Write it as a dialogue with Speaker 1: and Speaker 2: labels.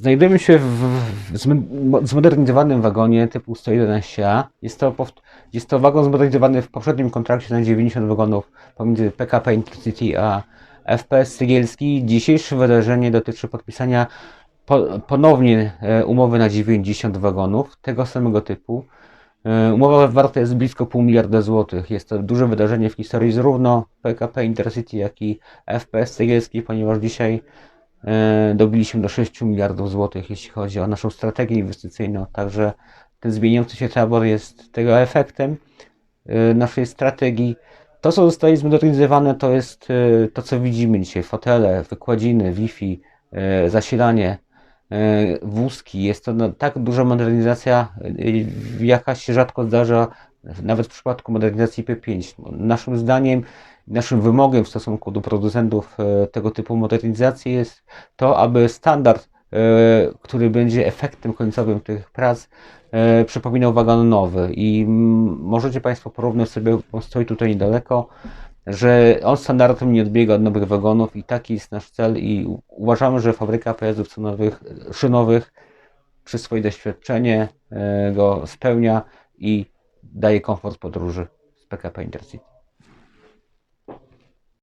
Speaker 1: Znajdujemy się w w zm- zmodernizowanym wagonie typu 111A. Jest to, jest to wagon zmodernizowany w poprzednim kontrakcie na 90 wagonów pomiędzy PKP Intercity a FPS Cegielski. Dzisiejsze wydarzenie dotyczy podpisania po, ponownie e, umowy na 90 wagonów tego samego typu. E, Umowa warta jest blisko pół miliarda złotych. Jest to duże wydarzenie w historii zarówno PKP Intercity, jak i FPS Cegielski, ponieważ dzisiaj dobiliśmy do 6 miliardów złotych, jeśli chodzi o naszą strategię inwestycyjną. Także ten zmieniający się tabor jest tego efektem e, naszej strategii. To, co zostaje zmodernizowane, to jest e, to, co widzimy dzisiaj. Fotele, wykładziny, Wi-Fi, e, zasilanie, e, wózki. Jest to no, tak duża modernizacja, e, jaka się rzadko zdarza, nawet w przypadku modernizacji P5. Naszym zdaniem, naszym wymogiem w stosunku do producentów e, tego typu modernizacji jest to, aby standard, e, który będzie efektem końcowym tych prac, e, przypominał wagon nowy. I możecie Państwo porównać sobie, on stoi tutaj niedaleko, że on standardem nie odbiega od nowych wagonów i taki jest nasz cel i uważamy, że fabryka pojazdów szynowych, szynowych przez swoje doświadczenie go spełnia i daje komfort podróży z PKP Intercity.